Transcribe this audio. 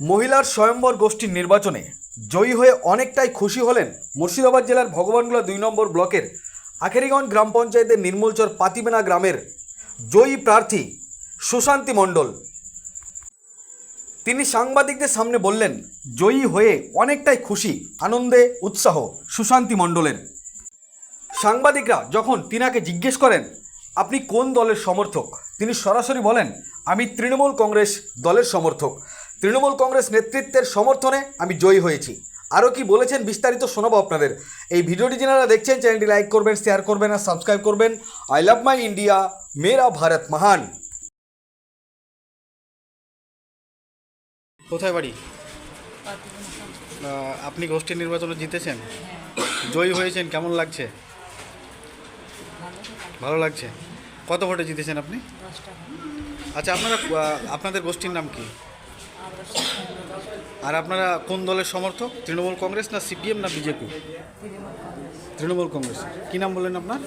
মহিলার স্বয়ম্বর গোষ্ঠীর নির্বাচনে জয়ী হয়ে অনেকটাই খুশি হলেন মুর্শিদাবাদ জেলার ভগবানগুলা দুই নম্বর ব্লকের আখেরিগঞ্জ গ্রাম পঞ্চায়েতের নির্মলচর পাতিবেনা গ্রামের জয়ী প্রার্থী সুশান্তি মণ্ডল। তিনি সাংবাদিকদের সামনে বললেন, জয়ী হয়ে অনেকটাই খুশি, আনন্দে উৎসাহ সুশান্তি মণ্ডলের। সাংবাদিকরা যখন তিনাকে জিজ্ঞেস করেন, আপনি কোন দলের সমর্থক? তিনি সরাসরি বলেন, আমি তৃণমূল কংগ্রেস দলের সমর্থক। তৃণমূল কংগ্রেস নেতৃত্বের সমর্থনে আমি জয়ী হয়েছি। আরও কি বলেছেন বিস্তারিত শোনাবো আপনাদের। এই ভিডিওটি যারা দেখছেন চ্যানেলটি লাইক করবেন শেয়ার করবেন আর সাবস্ক্রাইব করবেন। আই লাভ মাই ইন্ডিয়া মেরা ভারত মহান। কোথায় বাড়ি? আপনি গোষ্ঠী নির্বাচনে জিতেছেন? জয়ী হয়েছেন কেমন লাগছে? ভালো লাগছে। কত ভোটে জিতেছেন আপনি? আচ্ছা আপনারা আপনাদের গোষ্ঠীর নাম কি? আর আপনারা কোন দলের সমর্থক? তৃণমূল কংগ্রেস না সিপিএম না বিজেপি? তৃণমূল কংগ্রেস। কী নাম বললেন আপনার?